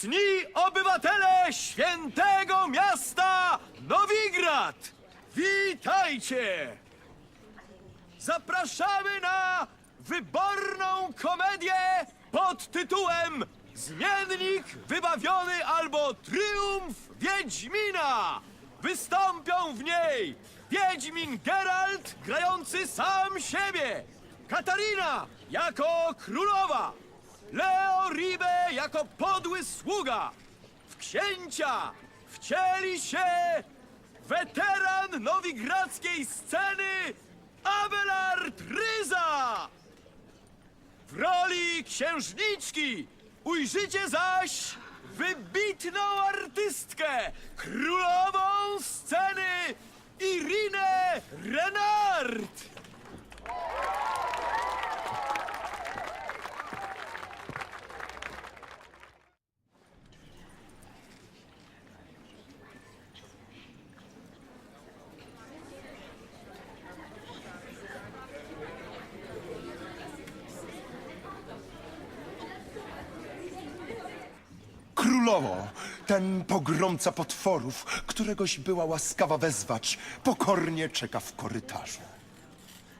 Cni obywatele świętego miasta Nowigrad! Witajcie! Zapraszamy na wyborną komedię pod tytułem Zmiennik wybawiony albo Triumf Wiedźmina! Wystąpią w niej Wiedźmin Geralt grający sam siebie, Katarina jako królowa, Leo Ribe jako podły sługa. W księcia wcieli się weteran nowigradzkiej sceny Abelard Ryza. W roli księżniczki ujrzycie zaś wybitną artystkę, królową sceny Irinę Renard. Królowo, ten pogromca potworów, któregoś była łaskawa wezwać, pokornie czeka w korytarzu.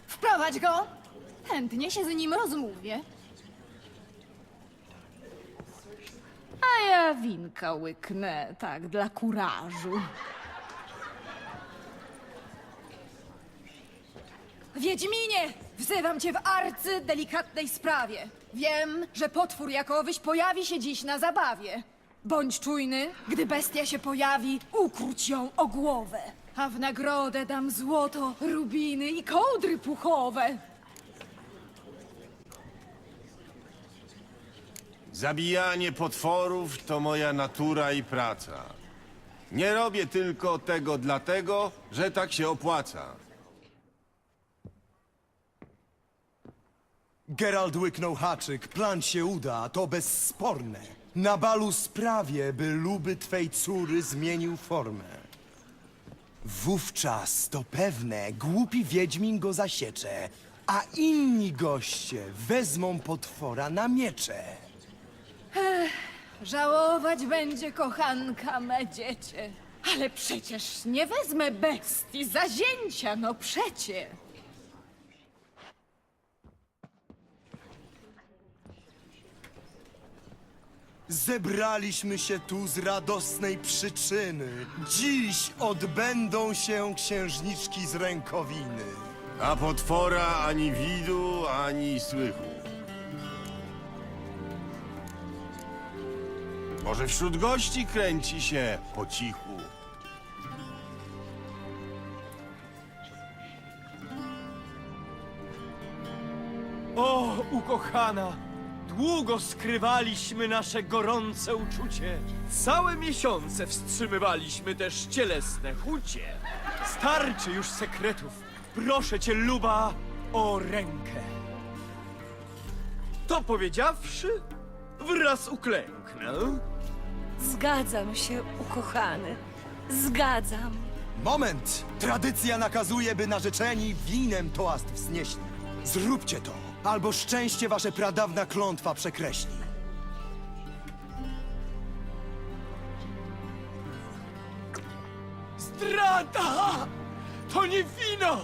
Wprowadź go! Chętnie się z nim rozmówię. A ja winka łyknę, tak, dla kurażu. Wiedźminie! Wzywam cię w arcy delikatnej sprawie. Wiem, że potwór jakowyś pojawi się dziś na zabawie. Bądź czujny, gdy bestia się pojawi, ukróć ją o głowę. A w nagrodę dam złoto, rubiny i kołdry puchowe. Zabijanie potworów to moja natura i praca. Nie robię tylko tego dlatego, że tak się opłaca. Gerald łyknął haczyk, plan się uda, to bezsporne. Na balu sprawię, by luby twej córy zmienił formę. Wówczas to pewne, głupi wiedźmin go zasiecze, a inni goście wezmą potwora na miecze. Żałować będzie kochanka me dziecię. Ale przecież nie wezmę bestii za zięcia, no przecie. Zebraliśmy się tu z radosnej przyczyny. Dziś odbędą się księżniczki z rękowiny. A potwora ani widu, ani słychu. Może wśród gości kręci się po cichu. O, ukochana! Długo skrywaliśmy nasze gorące uczucie. Całe miesiące wstrzymywaliśmy też cielesne chucie. Starczy już sekretów. Proszę cię, Luba, o rękę. To powiedziawszy, wraz uklęknę. Zgadzam się, ukochany. Zgadzam. Moment! Tradycja nakazuje, by narzeczeni winem toast wznieśli. Zróbcie to, albo szczęście wasze pradawna klątwa przekreśli. Zdrada! To nie wino,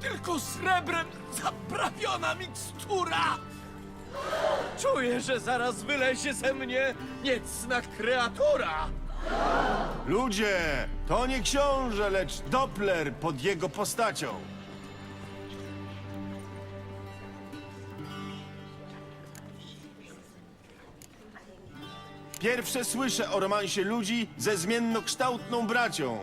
tylko srebrem zaprawiona mikstura! Czuję, że zaraz wylezie ze mnie niecna kreatura! Ludzie, to nie książę, lecz Doppler pod jego postacią. Pierwsze słyszę o romansie ludzi ze zmiennokształtną bracią.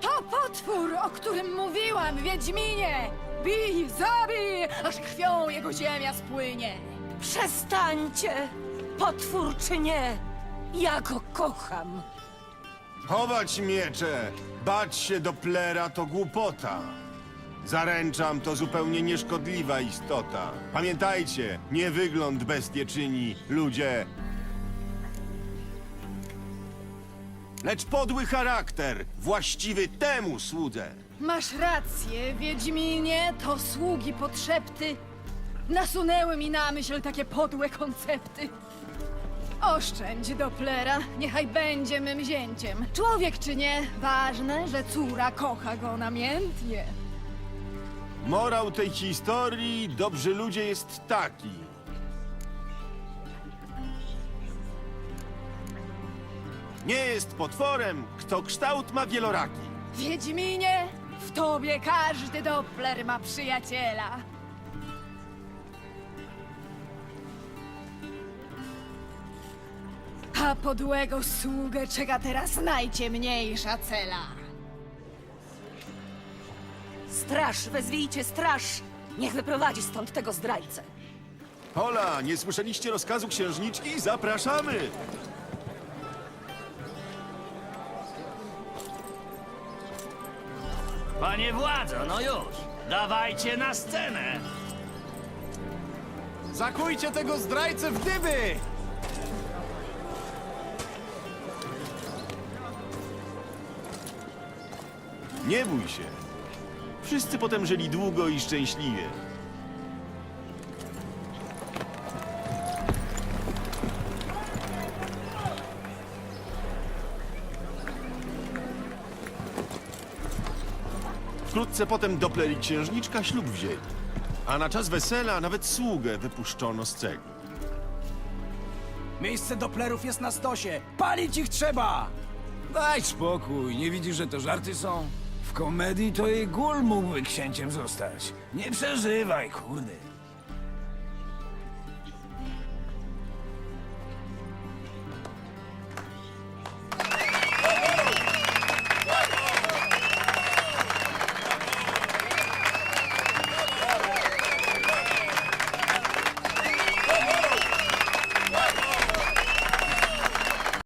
To potwór, o którym mówiłam, Wiedźminie! Bij, zabij, aż krwią jego ziemia spłynie. Przestańcie! Potwór czy nie, ja go kocham. Chować miecze, bać się Dopplera to głupota. Zaręczam, to zupełnie nieszkodliwa istota. Pamiętajcie, nie wygląd bestie czyni, ludzie. Lecz podły charakter, właściwy temu słudze. Masz rację, Wiedźminie, to sługi podszepty nasunęły mi na myśl takie podłe koncepty. Oszczędź Dopplera, niechaj będzie mym zięciem. Człowiek czy nie, ważne, że córa kocha go namiętnie. Morał tej historii, dobrzy ludzie, jest taki. Nie jest potworem, kto kształt ma wieloraki. Wiedźminie, w tobie każdy Doppler ma przyjaciela. A podłego sługę czeka teraz najciemniejsza cela. Straż, wezwijcie straż! Niech wyprowadzi stąd tego zdrajcę. Hola, nie słyszeliście rozkazu księżniczki? Zapraszamy! Panie władzo, no już! Dawajcie na scenę! Zakujcie tego zdrajcę w dyby! Nie bój się. Wszyscy potem żyli długo i szczęśliwie. Wkrótce potem Doppler i księżniczka ślub wzięli. A na czas wesela nawet sługę wypuszczono z cegły. Miejsce Doplerów jest na stosie. Palić ich trzeba! Daj spokój, nie widzisz, że to żarty są? W komedii to jej gól mógłby księciem zostać. Nie przeżywaj, kurde.